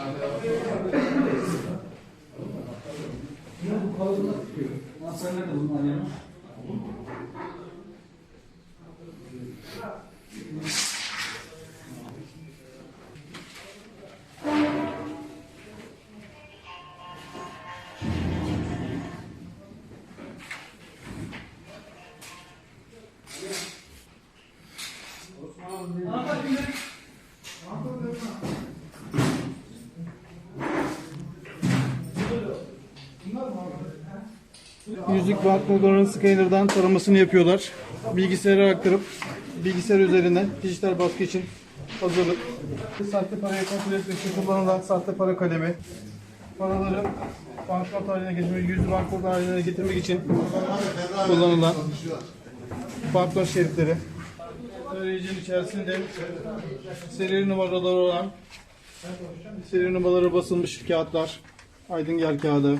Ya bu kalınlık tutuyor. Masallar da bunun ayağına. Osmanlı. Ne yapayım? Kimde? Yüzlük banknotların scanner'dan taramasını yapıyorlar. Bilgisayara aktarıp bilgisayar üzerinden dijital baskı için hazırlık. Sahte parayı kontrol etmek için kullanılan sahte para kalemi. Paraları banknot haline getirmek, yüzlü banknot haline getirmek için kullanılan banknot şeritleri. Tarayıcının içerisinde seri numaraları olan seri numaraları basılmış kağıtlar, aydın yer kağıdı,